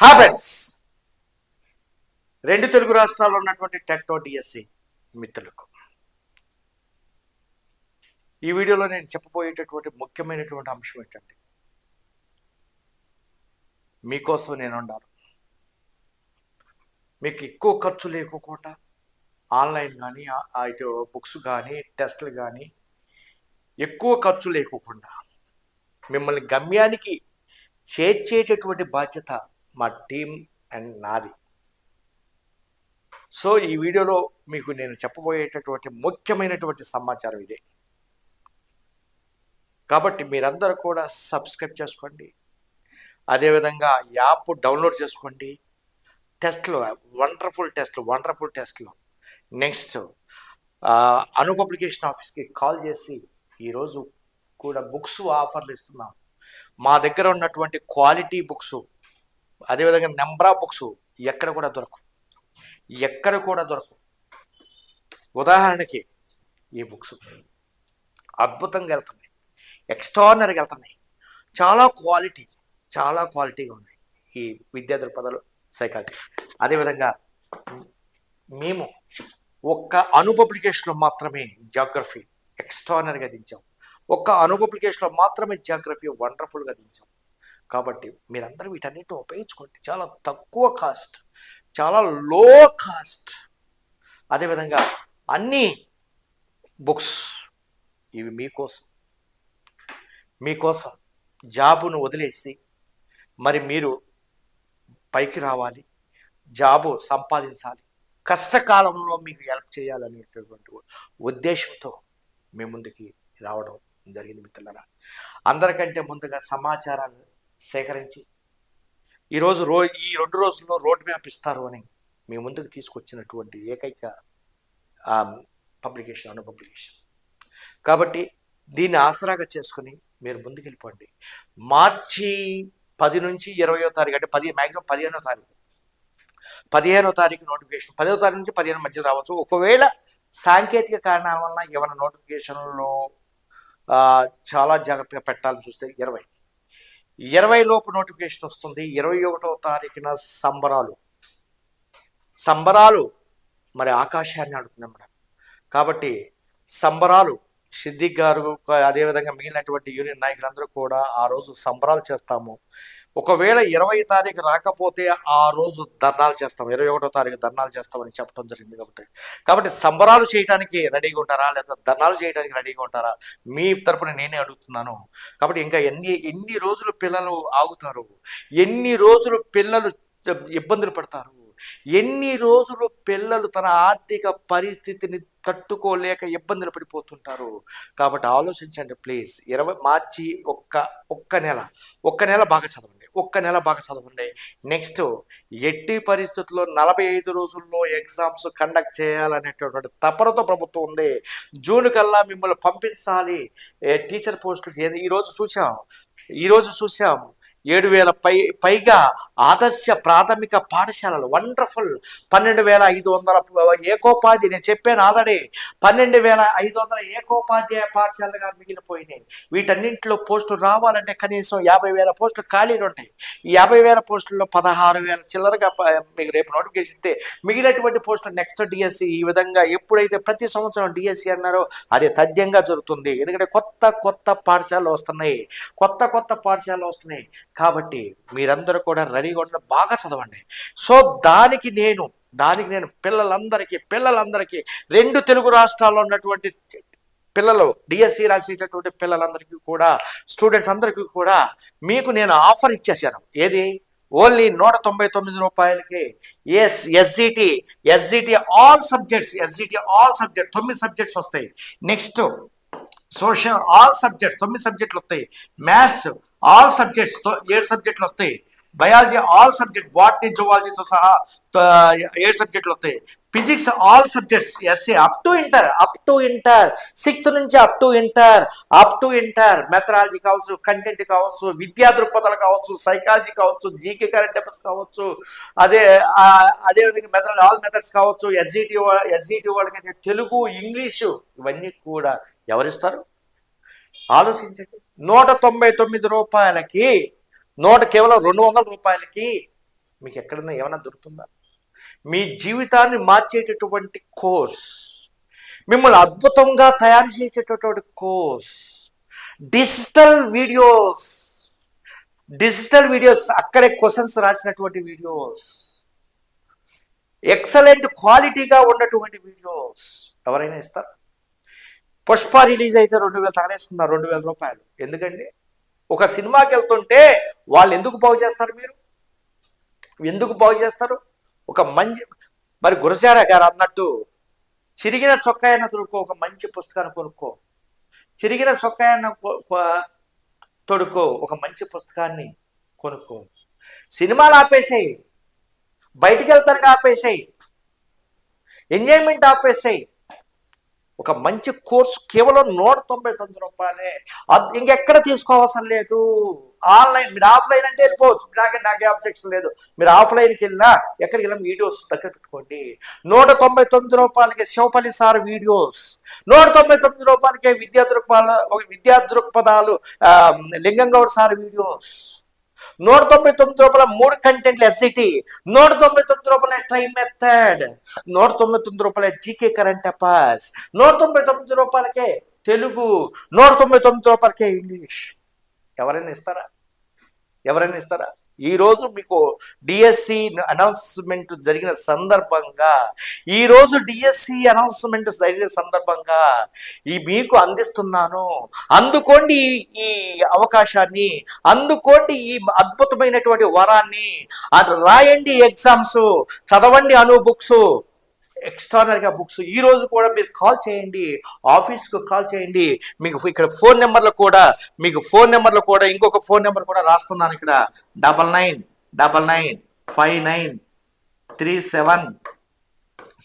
Happens రెండు తెలుగు రాష్ట్రాల్లో ఉన్నటువంటి టెక్టో డిఎస్సి మిత్రులకు. ఈ వీడియోలో నేను చెప్పబోయేటటువంటి ముఖ్యమైనటువంటి అంశం ఏంటంటే మీకోసం నేను ఉండాలి. మీకు ఎక్కువ ఖర్చు లేకోకుండా ఆన్లైన్ కానీ అయితే బుక్స్ కానీ టెస్ట్లు కానీ ఎక్కువ ఖర్చు లేకోకుండా మిమ్మల్ని గమ్యానికి చేర్చేటటువంటి బాధ్యత మా టీం అండ్ నాది. సో ఈ వీడియోలో మీకు నేను చెప్పబోయేటటువంటి ముఖ్యమైనటువంటి సమాచారం ఇదే. కాబట్టి మీరందరూ కూడా సబ్స్క్రైబ్ చేసుకోండి. అదేవిధంగా యాప్ డౌన్లోడ్ చేసుకోండి. టెస్ట్లు వండర్ఫుల్ టెస్ట్లు వండర్ఫుల్ టెస్ట్లు. నెక్స్ట్ అను పబ్లికేషన్ ఆఫీస్కి కాల్ చేసి ఈరోజు కూడా బుక్స్ ఆఫర్లు ఇస్తున్నాం. మా దగ్గర ఉన్నటువంటి క్వాలిటీ బుక్స్ అదేవిధంగా నెంబర్ ఆఫ్ బుక్స్ ఎక్కడ కూడా దొరకవు. ఎక్కడ కూడా దొరకవు. ఉదాహరణకి ఈ బుక్స్ అద్భుతంగా వెళ్తున్నాయి. ఎక్స్ట్రానరీగా వెళ్తున్నాయి. చాలా క్వాలిటీ చాలా క్వాలిటీగా ఉన్నాయి ఈ విద్యా దృక్పథాలు సైకాలజీ. అదేవిధంగా మేము ఒక్క అను పబ్లికేషన్లో మాత్రమే జాగ్రఫీ ఎక్స్ట్రానరీగా దించాం. ఒక్క అను పబ్లికేషన్లో మాత్రమే జాగ్రఫీ వండర్ఫుల్గా దించాం. కాబట్టి మీరందరూ వీటన్నిటిని ఉపయోగించుకోండి. చాలా తక్కువ కాస్ట్ చాలా లో కాస్ట్ అదేవిధంగా అన్ని బుక్స్ ఇవి మీకోసం. మీకోసం జాబును వదిలేసి మరి మీరు పైకి రావాలి జాబు సంపాదించాలి. కష్టకాలంలో మీకు హెల్ప్ చేయాలనేటటువంటి ఉద్దేశంతో మీ ముందుకి రావడం జరిగింది మిత్రులరా. అందరికంటే ముందుగా సమాచారాన్ని సేకరించి. ఈరోజు రో ఈ రెండు రోజుల్లో రోడ్ మ్యాప్ ఇస్తారు అని మీ ముందుకు తీసుకొచ్చినటువంటి ఏకైక పబ్లికేషన్ అను పబ్లికేషన్. కాబట్టి దీన్ని ఆసరాగా చేసుకుని మీరు ముందుకెళ్ళిపోండి. మార్చి పది నుంచి ఇరవయో తారీఖు అంటే పది మ్యాక్సిమం పదిహేనో తారీఖు. పదిహేనో తారీఖు నోటిఫికేషన్. పదో తారీఖు నుంచి పదిహేను మధ్య రావచ్చు. ఒకవేళ సాంకేతిక కారణాల వలన ఏమైనా నోటిఫికేషన్లో చాలా జాగ్రత్తగా పెట్టాలని చూస్తే ఇరవై. ఇరవై లోపు నోటిఫికేషన్ వస్తుంది. ఇరవై ఒకటో తారీఖున సంబరాలు. సంబరాలు మరి ఆకాశాన్ని అడుగుతున్నాం మేడం కాబట్టి సంబరాలు సిద్దిక్ గారు అదేవిధంగా మిగిలినటువంటి యూనియన్ నాయకులందరూ కూడా ఆ రోజు సంబరాలు చేస్తాము. ఒకవేళ ఇరవై తారీఖు రాకపోతే ఆ రోజు ధర్నాలు చేస్తాం. ఇరవై ఒకటో తారీఖు ధర్నాలు చేస్తామని చెప్పడం జరిగింది కాబట్టి. కాబట్టి సంబరాలు చేయడానికి రెడీగా ఉంటారా? లేదా ధర్నాలు చేయడానికి రెడీగా ఉంటారా? మీ తరపున నేనే అడుగుతున్నాను. కాబట్టి ఇంకా ఎన్ని ఎన్ని రోజులు పిల్లలు ఆగుతారు? ఎన్ని రోజులు పిల్లలు ఇబ్బందులు పడతారు? ఎన్ని రోజులు పిల్లలు తన ఆర్థిక పరిస్థితిని తట్టుకోలేక ఇబ్బందులు పడిపోతుంటారు? కాబట్టి ఆలోచించండి ప్లీజ్. ఇరవై మార్చి ఒక్క ఒక్క నెల ఒక్క నెల బాగా చదవండి. ఒక్క నెల బాగా చదవండి. నెక్స్ట్ ఎట్టి పరిస్థితుల్లో నలభై ఐదు రోజుల్లో ఎగ్జామ్స్ కండక్ట్ చేయాలనేటటువంటి తపనతో ప్రభుత్వం ఉంది. జూన్ కల్లా మిమ్మల్ని పంపించాలి. టీచర్ పోస్టులు ఈరోజు చూసాం ఈరోజు చూసాం ఏడు వేల పై పైగా ఆదర్శ ప్రాథమిక పాఠశాలలు. వండర్ఫుల్ పన్నెండు వేల ఐదు వందల ఏకోపాధి నేను చెప్పాను ఆల్రెడీ. పన్నెండు వేల ఐదు వందల ఏకోపాధ్యాయ పాఠశాలలుగా మిగిలిపోయినాయి. వీటన్నింటిలో పోస్టులు రావాలంటే కనీసం యాభై వేల పోస్టులు ఖాళీలు ఉంటాయి. ఈ యాభై వేల పోస్టుల్లో పదహారు వేల చిల్లరగా మీకు రేపు నోటిఫికేషన్ ఇస్తే మిగిలినటువంటి పోస్టులు నెక్స్ట్ డిఎస్సి ఈ విధంగా ఎప్పుడైతే ప్రతి సంవత్సరం డిఎస్సి అన్నారో అది తథ్యంగా జరుగుతుంది. ఎందుకంటే కొత్త కొత్త పాఠశాలలు వస్తున్నాయి. కొత్త కొత్త పాఠశాలలు వస్తున్నాయి. కాబట్టి మీరందరూ కూడా రెడీగా బాగా చదవండి. సో దానికి నేను దానికి నేను పిల్లలందరికీ పిల్లలందరికీ రెండు తెలుగు రాష్ట్రాల్లో ఉన్నటువంటి పిల్లలు డిఎస్సి రాసేటటువంటి పిల్లలందరికీ కూడా స్టూడెంట్స్ అందరికీ కూడా మీకు నేను ఆఫర్ ఇచ్చేసాను. ఏది? ఓన్లీ నూట తొంభై తొమ్మిది రూపాయలకి. S SGT SGT all subjects SGT all subject తొమ్మిది సబ్జెక్ట్స్ వస్తాయి. నెక్స్ట్ సోషల్ ఆల్ సబ్జెక్ట్ తొమ్మిది సబ్జెక్టులు వస్తాయి. మ్యాథ్స్ ఆల్ సబ్జెక్ట్స్ ఏడు సబ్జెక్టులు వస్తాయి. బయాలజీ ఆల్ సబ్జెక్ట్ బాటనీ జువాలజీతో సహా ఏడు సబ్జెక్టులు వస్తాయి? Physics all subjects SA up to inter up to inter. Sixth నుంచి up to inter up to inter. Methodology కావచ్చు కంటెంట్ కావచ్చు విద్యా దృక్పథాలు కావచ్చు సైకాలజీ కావచ్చు జీకే కరెంట్ అఫేర్స్ కావచ్చు అదే అదే విధంగా మెథడ్ ఆల్ మెథడ్స్ కావచ్చు ఎస్జిటి ఎస్జిటి వాళ్ళకైతే తెలుగు ఇంగ్లీషు ఇవన్నీ కూడా ఎవరిస్తారు? ఆలోచించండి. నూట తొంభై తొమ్మిది రూపాయలకి నూట కేవలం రెండు వందల రూపాయలకి మీకు ఎక్కడన్నా ఏమైనా దొరుకుతుందా? మీ జీవితాన్ని మార్చేటటువంటి కోర్స్ మిమ్మల్ని అద్భుతంగా తయారు చేసేటటువంటి course digital videos digital videos అక్కడే క్వశ్చన్స్ రాసినటువంటి వీడియోస్ ఎక్సలెంట్ క్వాలిటీగా ఉన్నటువంటి వీడియోస్ ఎవరైనా ఇస్తారు? పుష్ప రిలీజ్ అయితే రెండు వేలు తగలేసుకున్నారు రెండు వేల రూపాయలు. ఎందుకండి? ఒక సినిమాకి వెళ్తుంటే వాళ్ళు ఎందుకు బాగు చేస్తారు మీరు? ఎందుకు బాగు చేస్తారు? ఒక మంచి మరి గురజాడ గారు అన్నట్టు చిరిగిన చొక్కాయన తొడుక్కో ఒక మంచి పుస్తకాన్ని కొనుక్కో. చిరిగిన చొక్కాయన తొడుక్కో ఒక మంచి పుస్తకాన్ని కొనుక్కో. సినిమాలు ఆపేసేయి. బయటికి వెళ్తానికి ఆపేసేయి. ఎంజాయ్మెంట్ ఆపేసాయి. ఒక మంచి కోర్సు కేవలం నూట తొంభై తొమ్మిది రూపాయలే. ఇంకెక్కడ తీసుకోవాల్సిన లేదు. ఆన్లైన్ మీరు ఆఫ్లైన్ అంటే వెళ్ళిపోవచ్చు. నాకే నాకే అబ్జెక్షన్ లేదు. మీరు ఆఫ్లైన్కి వెళ్ళినా ఎక్కడికి వెళ్ళిన వీడియోస్ దగ్గర పెట్టుకోండి. నూట తొంభై తొమ్మిది రూపాయలకి శివపల్లి సార్ వీడియోస్. నూట తొంభై తొమ్మిది రూపాయలకి విద్యా దృక్పథాలు ఒక విద్యా దృక్పథాలు లింగం గౌడ్ సార్ వీడియోస్. నూట తొంభై తొమ్మిది రూపాయల మూడు కంటెంట్లు ఎస్సిటి నూట తొంభై తొమ్మిది రూపాయల ట్రై మెథడ్ నూట తొంభై తొమ్మిది రూపాయల జీకే కరెంట్ అఫైర్స్ నూట తొంభై తొమ్మిది రూపాయలకే తెలుగు నూట తొంభై తొమ్మిది రూపాయలకే ఇంగ్లీష్ ఎవరైనా ఇస్తారా? ఎవరైనా ఇస్తారా? ఈ రోజు మీకు డిఎస్సి అనౌన్స్మెంట్ జరిగిన సందర్భంగా ఈరోజు డిఎస్సి అనౌన్స్మెంట్ జరిగిన సందర్భంగా ఈ మీకు అందిస్తున్నాను. అందుకోండి ఈ- ఈ అవకాశాన్ని అందుకోండి ఈ అద్భుతమైనటువంటి వరాన్ని. అది రాయండి ఎగ్జామ్స్ చదవండి అను బుక్స్ ఎక్స్ట్రానరీగా బుక్స్ ఈ రోజు కూడా మీరు కాల్ చేయండి ఆఫీస్కు కాల్ చేయండి. మీకు ఇక్కడ ఫోన్ నెంబర్లు కూడా మీకు ఫోన్ నెంబర్లు కూడా ఇంకొక ఫోన్ నెంబర్ కూడా రాస్తున్నాను ఇక్కడ. Double nine double nine five nine three seven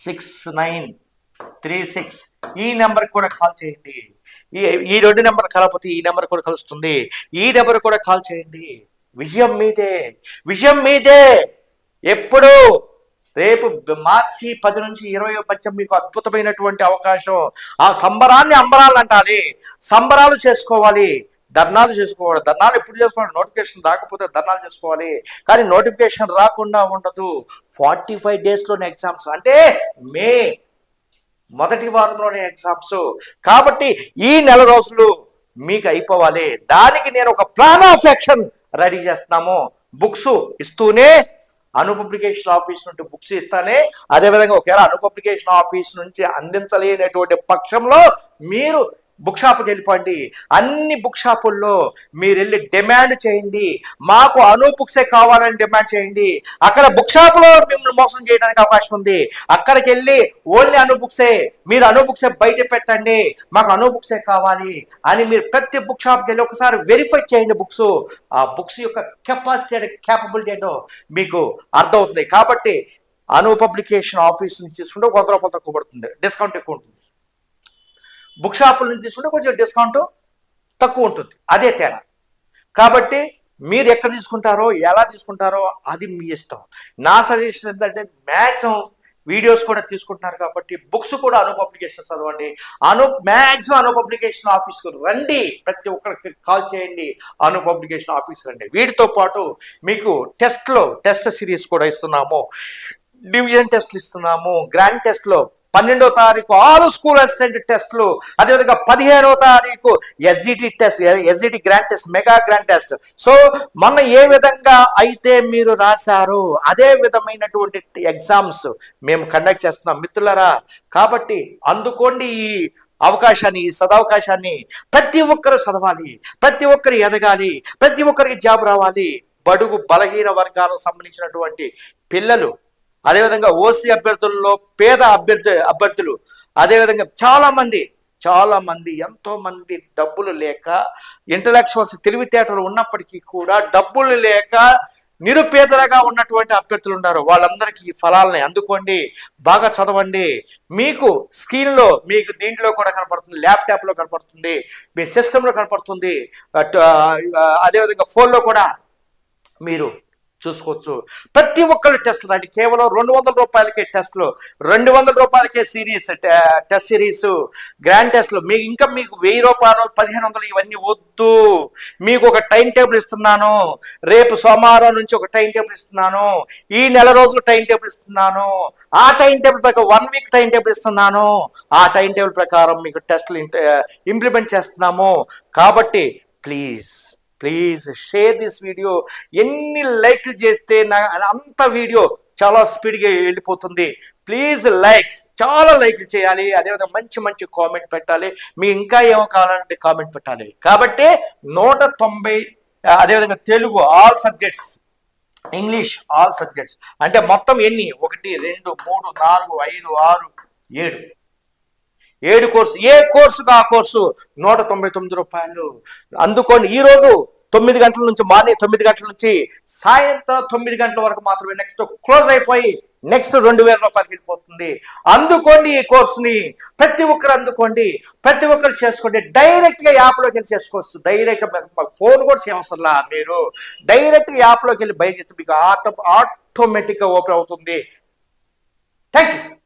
six nine three six ఈ నెంబర్ కూడా కాల్ చేయండి. ఈ ఈ రెండు నెంబర్ కలపతి ఈ నెంబర్ కూడా కలుస్తుంది. ఈ నెంబర్ కూడా కాల్ చేయండి. విజయం మీదే విజయం మీదే. ఎప్పుడు రేపు మార్చి పది నుంచి ఇరవై మధ్య మీకు అద్భుతమైనటువంటి అవకాశం. ఆ సంబరాన్ని అంబరాలు అంటాలి. సంబరాలు చేసుకోవాలి. ధర్నాలు చేసుకోవాలి. ధర్నాలు ఎప్పుడు చేసుకోవాలి? నోటిఫికేషన్ రాకపోతే ధర్నాలు చేసుకోవాలి. కానీ నోటిఫికేషన్ రాకుండా ఉండదు. ఫార్టీ ఫైవ్ డేస్లోనే ఎగ్జామ్స్. అంటే మే మొదటి వారంలోనే ఎగ్జామ్స్. కాబట్టి ఈ నెల రోజులు మీకు అయిపోవాలి. దానికి నేను ఒక ప్లాన్ ఆఫ్ యాక్షన్ రెడీ చేస్తున్నాము. బుక్స్ ఇస్తూనే అను పబ్లికేషన్ ఆఫీస్ నుండి బుక్స్ ఇస్తానే అదేవిధంగా ఒకవేళ అను పబ్లికేషన్ ఆఫీస్ నుంచి అందించలేనటువంటి పక్షంలో మీరు బుక్ షాప్కి వెళ్ళిపోండి. అన్ని బుక్ షాపుల్లో మీరు వెళ్ళి డిమాండ్ చేయండి. మాకు అను బుక్సే కావాలని డిమాండ్ చేయండి. అక్కడ బుక్ షాప్లో మిమ్మల్ని మోసం చేయడానికి అవకాశం ఉంది. అక్కడికి వెళ్ళి ఓన్లీ అను బుక్సే మీరు అను బుక్సే బయట పెట్టండి. మాకు అను బుక్సే కావాలి అని మీరు ప్రతి బుక్ షాప్కి వెళ్ళి ఒకసారి వెరిఫై చేయండి బుక్స్. ఆ బుక్స్ యొక్క కెపాసిటీ క్యాపబిలిటీ ఏంటో మీకు అర్థమవుతుంది. కాబట్టి అను పబ్లికేషన్ ఆఫీస్ నుంచి తీసుకుంటే ఒక వంద రూపాయలు తక్కువ పడుతుంది. డిస్కౌంట్ ఎక్కువ ఉంటుంది. బుక్ షాపుల నుంచి తీసుకుంటే కొంచెం డిస్కౌంట్ తక్కువ ఉంటుంది. అదే తేడా. కాబట్టి మీరు ఎక్కడ తీసుకుంటారో ఎలా తీసుకుంటారో అది మీ ఇష్టం. నా సజెషన్ ఏంటంటే మ్యాక్సిమం వీడియోస్ కూడా తీసుకుంటున్నారు కాబట్టి బుక్స్ కూడా అను పబ్లికేషన్ చదవండి. అను మ్యాక్సిమం అను పబ్లికేషన్ ఆఫీస్కి రండి. ప్రతి ఒక్కరికి కాల్ చేయండి. అను పబ్లికేషన్ ఆఫీస్ రండి. వీటితో పాటు మీకు టెస్ట్లో టెస్ట్ సిరీస్ కూడా ఇస్తున్నాము. డివిజన్ టెస్ట్లు ఇస్తున్నాము. గ్రాండ్ టెస్ట్లో పన్నెండో తారీఖు ఆరు స్కూల్ అసిస్టెంట్ టెస్ట్లు అదేవిధంగా పదిహేనో తారీఖు SGT test SGT grand test mega grand test. So మొన్న ఏ విధంగా అయితే మీరు రాశారు అదే విధమైనటువంటి ఎగ్జామ్స్ మేము కండక్ట్ చేస్తున్నాం. మిత్రులరా కాబట్టి అందుకోండి ఈ అవకాశాన్ని ఈ సదవకాశాన్ని. ప్రతి ఒక్కరు చదవాలి ప్రతి ఒక్కరు ఎదగాలి ప్రతి ఒక్కరికి జాబ్ రావాలి. బడుగు బలహీన వర్గాలకు సంబంధించినటువంటి పిల్లలు అదేవిధంగా ఓసీ అభ్యర్థుల్లో పేద అభ్యర్థి అభ్యర్థులు అదేవిధంగా చాలా మంది చాలా మంది ఎంతో మంది డబ్బులు లేక ఇంటలెక్చువల్స్ తెలివితేటలు ఉన్నప్పటికీ కూడా డబ్బులు లేక నిరుపేదలుగా ఉన్నటువంటి అభ్యర్థులు ఉన్నారు. వాళ్ళందరికీ ఈ ఫలాలని అందుకోండి బాగా చదవండి. మీకు స్క్రీన్లో మీకు దీంట్లో కూడా కనపడుతుంది ల్యాప్టాప్లో కనపడుతుంది మీ సిస్టంలో కనపడుతుంది. అదేవిధంగా ఫోన్లో కూడా మీరు చూసుకోవచ్చు. ప్రతి ఒక్కళ్ళు టెస్ట్లు అంటే కేవలం రెండు వందల రూపాయలకే టెస్ట్లు రెండు వందల రూపాయలకే సిరీస్ టెస్ట్ సిరీస్ గ్రాండ్ టెస్ట్లు. మీకు ఇంకా మీకు వెయ్యి రూపాయలు పదిహేను వందలు ఇవన్నీ వద్దు. మీకు ఒక టైం టేబుల్ ఇస్తున్నాను. రేపు సోమవారం నుంచి ఒక టైం టేబుల్ ఇస్తున్నాను. ఈ నెల రోజులు టైం టేబుల్ ఇస్తున్నాను. ఆ టైం టేబుల్ ప్రకారం వన్ వీక్ టైం టేబుల్ ఇస్తున్నాను. ఆ టైం టేబుల్ ప్రకారం మీకు టెస్ట్లు ఇంప్లిమెంట్ చేస్తున్నాము. కాబట్టి please please share this video ఎన్ని లైక్లు చేస్తే నా అంత వీడియో చాలా స్పీడ్గా వెళ్ళిపోతుంది. ప్లీజ్ లైక్స్ చాలా లైక్లు చేయాలి. అదేవిధంగా మంచి మంచి కామెంట్ పెట్టాలి. మీకు ఇంకా ఏమో కావాలంటే కామెంట్ పెట్టాలి. కాబట్టి నూట తొంభై అదేవిధంగా Telugu all subjects English all subjects అంటే మొత్తం ఎన్ని? ఒకటి రెండు మూడు నాలుగు ఐదు ఆరు ఏడు. ఏడు కోర్సు ఏ కోర్సుకు ఆ కోర్సు? నూట తొంభై తొమ్మిది రూపాయలు. అందుకోండి ఈరోజు తొమ్మిది గంటల నుంచి మార్నింగ్ తొమ్మిది గంటల నుంచి సాయంత్రం తొమ్మిది గంటల వరకు మాత్రమే నెక్స్ట్ క్లోజ్ అయిపోయి నెక్స్ట్ రెండు వేల రూపాయలకి వెళ్ళిపోతుంది. అందుకోండి ఈ కోర్సుని. ప్రతి ఒక్కరు అందుకోండి. ప్రతి ఒక్కరు చేసుకోండి. డైరెక్ట్గా యాప్లోకి వెళ్ళి చేసుకోవచ్చు. డైరెక్ట్ ఫోన్ కూడా చేయవసరంలా మీరు. డైరెక్ట్గా యాప్లోకి వెళ్ళి బయట చేస్తే మీకు ఆటో ఆటోమేటిక్గా ఓపెన్ అవుతుంది. Thank you